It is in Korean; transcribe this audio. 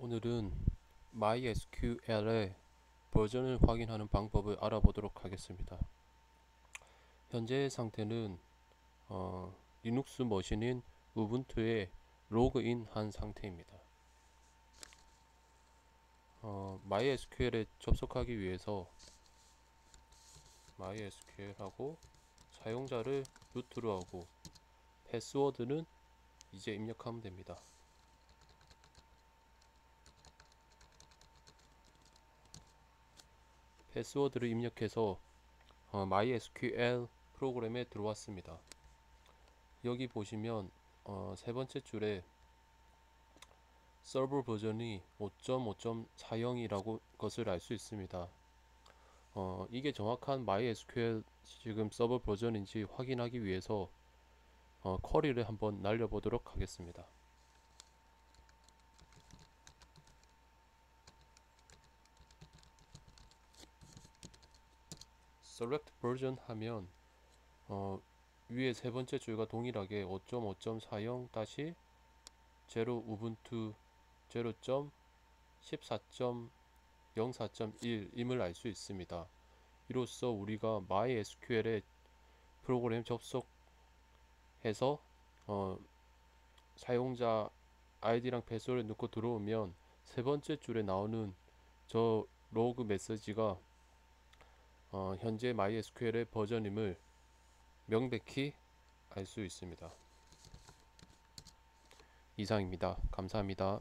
오늘은 MySQL의 버전을 확인하는 방법을 알아보도록 하겠습니다. 현재 상태는 어, 리눅스 머신인 우분투에 로그인 한 상태입니다. 어, MySQL에 접속하기 위해서 MySQL하고 사용자를 루트로 하고 패스워드는 이제 입력하면 됩니다. 패스워드를 입력해서 어, MySQL 프로그램에 들어왔습니다. 여기 보시면 어, 세 번째 줄에 서버 버전이 5.5.40이라고 것을 알 수 있습니다. 어, 이게 정확한 MySQL 지금 서버 버전인지 확인하기 위해서 어, 쿼리를 한번 날려보도록 하겠습니다. Select version 하면 어, 위에 세 번째 줄과 동일하게 5.5.40 다시 0 우분투 0.14.04.1임을 알 수 있습니다. 이로써 우리가 MySQL에 프로그램 접속해서 어, 사용자 아이디랑 패스워드 넣고 들어오면 세 번째 줄에 나오는 저 로그 메시지가 어, 현재 MySQL의 버전임을 명백히 알 수 있습니다. 이상입니다. 감사합니다.